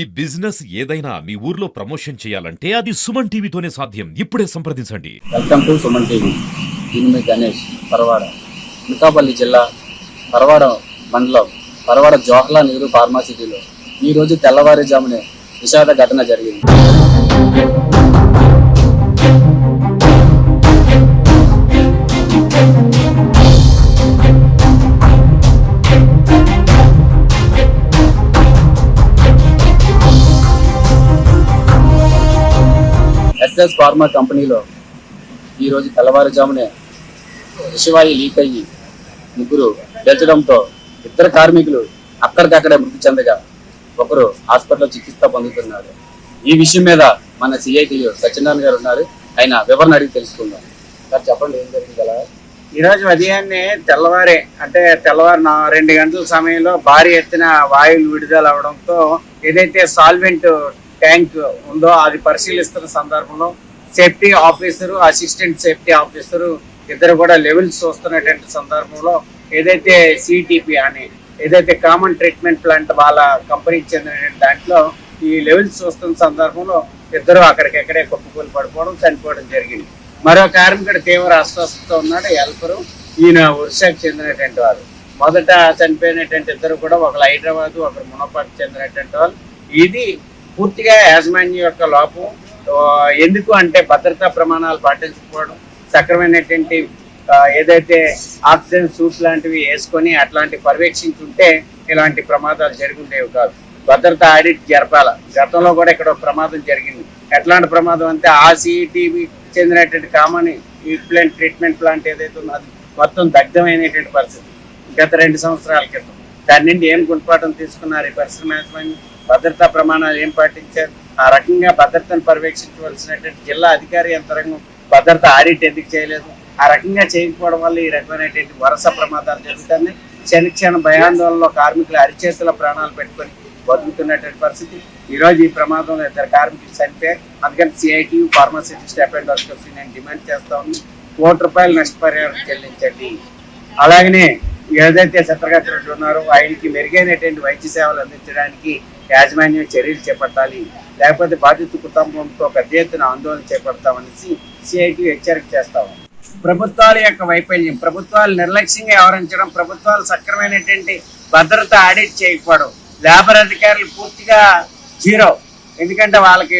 ఈ బిజినెస్ ఏదైనా మీ ఊర్లో ప్రమోషన్ చేయాలంటే అది సుమన్ టీవీతోనే సాధ్యం. ఇప్పుడే సంప్రదించండి. Welcome to Suman TV. దీని గణేష్ పరవాడ అనకాపల్లి జిల్లా పరవాడ మండలం పరవాడ జవహర్లాల్ నెహ్రూ ఫార్మాసిటీలో ఈరోజు తెల్లవారుజామునే విషాద ఘటన జరిగింది. ఎస్ఎస్ ఫార్మా కంపెనీలో ఈరోజు తెల్లవారుజామునే విషవాయు లీక్ అయ్యి ముగ్గురు పెంచడంతో ఇద్దరు కార్మికులు అక్కడికక్కడే మృతి చెందగా ఒకరు హాస్పిటల్లో చికిత్స పొందుతున్నారు. ఈ విషయం మీద మన సిఐటి సత్యనారాయణ గారు ఉన్నారు. ఆయన వివరణ అడిగి తెలుసుకుందాం. సార్ చెప్పండి ఏం జరిగింది అలా? ఈరోజు ఉదయాన్నే తెల్లవారే అంటే తెల్లవారు నా రెండు గంటల సమయంలో భారీ ఎత్తున వాయువులు విడుదల అవడంతో ఏదైతే సాల్వెంట్ ట్యాంక్ ఉందో అది పరిశీలిస్తున్న సందర్భంలో safety officer assistant safety officer ఇద్దరు కూడా లెవెల్స్ చూస్తున్నటువంటి సందర్భంలో ఏదైతే సిటిపి అని ఏదైతే కామన్ ట్రీట్మెంట్ ప్లాంట్ వాళ్ళ కంపెనీకి చెందినటువంటి దాంట్లో ఈ లెవెల్స్ చూస్తున్న సందర్భంలో ఇద్దరు అక్కడికెక్కడే కుప్పకూలు పడిపోవడం చనిపోవడం జరిగింది. మరో కార్మికుడు తీవ్ర అస్వస్థతో ఉన్నాడు హెల్పరు. ఈయన ఒరిస్సాకు చెందినటువంటి వారు. మొదట చనిపోయినటువంటి ఇద్దరు కూడా ఒకరు హైదరాబాద్ ఒకరు మునపాకు చెందినటువంటి వాళ్ళు. ఇది పూర్తిగా యాజమాన్యం యొక్క లోపం. ఎందుకు అంటే భద్రతా ప్రమాణాలు పాటించకపోవడం సక్రమైనటువంటి ఏదైతే ఆక్సిజన్ సూట్ లాంటివి వేసుకొని అట్లాంటి పర్యవేక్షించుంటే ఇలాంటి ప్రమాదాలు జరుగుండేవి కాదు. భద్రత ఆడిట్ జరపాల. గతంలో కూడా ఇక్కడ ఒక ప్రమాదం జరిగింది. ఎట్లాంటి ప్రమాదం అంటే ఆ సిఈటీవి చెందినటువంటి కామన్ ప్లాంట్ ట్రీట్మెంట్ ప్లాంట్ ఏదైతే ఉందో అది మొత్తం దగ్ధమైనటువంటి పరిస్థితి. గత రెండు సంవత్సరాల క్రితం. దాని నుండి ఏం గుణపాఠం తీసుకున్నారు ఈ పరిశ్రమ యాజమాన్యం? భద్రతా ప్రమాణాలు ఏం పాటించారు? ఆ రకంగా భద్రతను పర్యవేక్షించవలసినటువంటి జిల్లా అధికారి యంత్రాంగం భద్రత ఆడిట్ ఎందుకు చేయలేదు? ఆ రకంగా చేయకపోవడం వల్ల ఈ రకమైనటువంటి వరుస ప్రమాదాలు జరుగుతున్నాయి. శనిక్షణ భయాందోళనలో కార్మికులు అరిచేతుల ప్రాణాలు పెట్టుకొని బతుకుతున్నటువంటి పరిస్థితి. ఈ రోజు ఈ ప్రమాదంలో ఇద్దరు కార్మికులు చనిపోయారు. అందుకని CIT pharma city staff and workers నేను డిమాండ్ చేస్తా ఉంది. కోటి రూపాయలు నష్టపరిహారం చెల్లించండి. అలాగనే ఏదైతే చిత్రకర్తలు ఉన్నారో ఆయనకి మెరుగైనటువంటి వైద్య సేవలు అందించడానికి యాజమాన్యం చర్యలు చేపట్టాలి. లేకపోతే బాధిత కుటుంబంతో పెద్ద ఎత్తున ఆందోళన చేపడతామనేసి సిఐటి హెచ్చరిక చేస్తాము ప్రభుత్వాల యొక్క వైఫల్యం ప్రభుత్వాలు నిర్లక్ష్యంగా వ్యవహరించడం ప్రభుత్వాలు సక్రమైనటువంటి భద్రత ఆడిట్ చేయకపోవడం లేబర్ అధికారులు పూర్తిగా జీరో. ఎందుకంటే వాళ్ళకి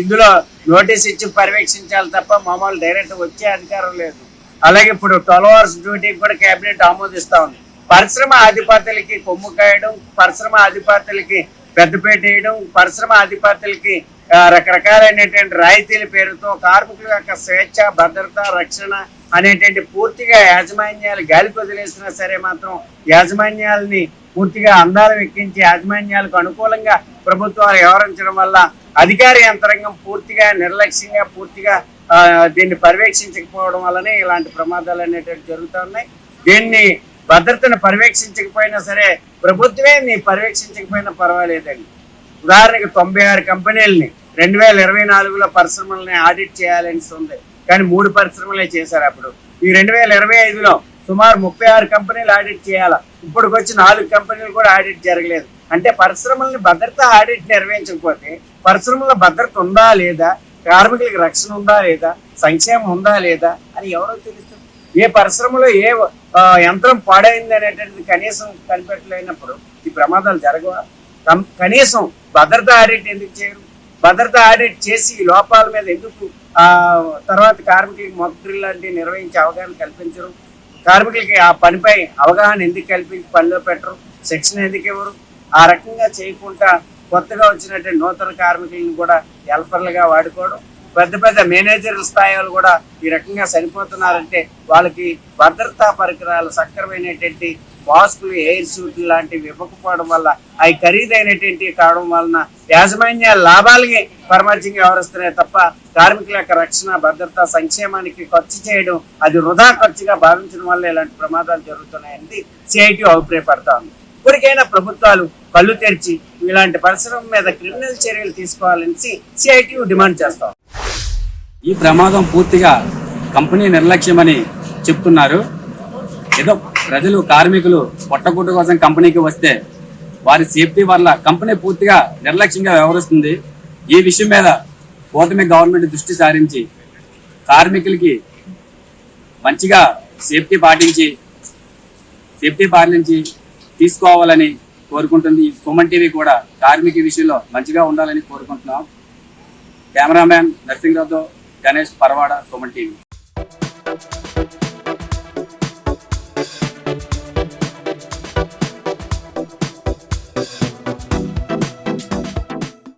ఇందులో నోటీస్ ఇచ్చి పర్యవేక్షించాలి తప్ప మామూలు డైరెక్ట్ వచ్చే అధికారం లేదు. అలాగే ఇప్పుడు ట్వెల్వ్ అవర్స్ డ్యూటీకి కూడా కేబినెట్ ఆమోదిస్తా ఉంది. పరిశ్రమ ఆధిపత్యులకి కొమ్ము కాయడం పరిశ్రమ ఆధిపత్యులకి పెద్దపేట వేయడం పరిశ్రమ ఆధిపత్యులకి రకరకాలైనటువంటి రాయితీల పేరుతో కార్మికుల యొక్క స్వేచ్ఛ భద్రత రక్షణ అనేటువంటి పూర్తిగా యాజమాన్యాలు గాలికి వదిలేసినా సరే మాత్రం యాజమాన్యాలని పూర్తిగా అందాలు ఎక్కించి యాజమాన్యాలకు అనుకూలంగా ప్రభుత్వాలు వ్యవహరించడం వల్ల అధికార యంత్రాంగం పూర్తిగా నిర్లక్ష్యంగా పూర్తిగా దీన్ని పర్యవేక్షించకపోవడం వల్లనే ఇలాంటి ప్రమాదాలు అనేటువంటి జరుగుతూ ఉన్నాయి. దీన్ని భద్రతను పర్యవేక్షించకపోయినా సరే ప్రభుత్వమే నీ పర్యవేక్షించకపోయినా పర్వాలేదండి. ఉదాహరణకు తొంభై ఆరు కంపెనీలని రెండు వేల ఇరవై నాలుగులో పరిశ్రమలని ఆడిట్ చేయాలని ఉంది కానీ మూడు పరిశ్రమలే చేశారు అప్పుడు. ఈ రెండు వేల ఇరవై ఐదులో సుమారు ముప్పై ఆరు కంపెనీలు ఆడిట్ చేయాలి. ఇప్పటికి వచ్చి నాలుగు కంపెనీలు కూడా ఆడిట్ జరగలేదు. అంటే పరిశ్రమల్ని భద్రత ఆడిట్ నిర్వహించకపోతే పరిశ్రమల భద్రత ఉందా లేదా? కార్మికులకి రక్షణ ఉందా లేదా? సంక్షేమం ఉందా లేదా? అని ఎవరో తెలుస్తుంది ఏ పరిశ్రమలో ఏ యంత్రం పాడైంది అనేటువంటిది కనీసం కనిపెట్టలేనప్పుడు ఈ ప్రమాదాలు జరగవా? కనీసం భద్రత ఆడిట్ ఎందుకు చేయరు? భద్రత ఆడిట్ చేసి ఈ లోపాల మీద ఎందుకు ఆ తర్వాత కార్మికులకి మొక్ డ్రిల్ లాంటివి నిర్వహించే అవగాహన కల్పించరు? కార్మికులకి ఆ పనిపై అవగాహన ఎందుకు కల్పించి పనిలో పెట్టరు? శిక్షణ ఎందుకు ఇవ్వరు? ఆ రకంగా చేయకుండా కొత్తగా వచ్చినటువంటి నూతన కార్మికులను కూడా హెల్పర్లుగా వాడుకోవడం పెద్ద పెద్ద మేనేజర్ స్థాయి వాళ్ళు కూడా ఈ రకంగా చనిపోతున్నారంటే వాళ్ళకి భద్రతా పరికరాలు సక్రమైనటువంటి మాస్కులు ఎయిర్ సూట్లు లాంటివి ఇవ్వకపోవడం వల్ల అవి ఖరీదైనటువంటి కావడం వలన యాజమాన్య లాభాలకి పరమార్జంగా వ్యవహరిస్తున్నాయి తప్ప కార్మికుల యొక్క రక్షణ భద్రత సంక్షేమానికి ఖర్చు చేయడం అది వృధా ఖర్చుగా భావించడం వల్ల ఇలాంటి ప్రమాదాలు జరుగుతున్నాయని సిఐటి అభిప్రాయపడతా ఉంది ఇప్పటికైనా ప్రభుత్వాలు కళ్ళు తెరిచి ఇలాంటి పరిశ్రమ మీద క్రిమినల్ చర్యలు తీసుకోవాలని సిఐటి డిమాండ్ చేస్తాం. ఈ ప్రమాదం పూర్తిగా కంపెనీ నిర్లక్ష్యమని చెప్తున్నారు. ఏదో ప్రజలు కార్మికులు పొట్టకూట కోసం కంపెనీకి వస్తే వారి సేఫ్టీ వల్ల కంపెనీ పూర్తిగా నిర్లక్ష్యంగా వ్యవహరిస్తుంది. ఈ విషయం మీద కూటమి గవర్నమెంట్ దృష్టి సారించి కార్మికులకి మంచిగా సేఫ్టీ పాటించి సేఫ్టీ పాటించి తీసుకోవాలని కోరుకుంటుంది. ఈ సుమన్ టీవీ కూడా కార్మిక విషయంలో మంచిగా ఉండాలని కోరుకుంటున్నాం. కెమెరామ్యాన్ నరసింహరావుతో గణేష్ పరవాడ సుమన్ టీవీ.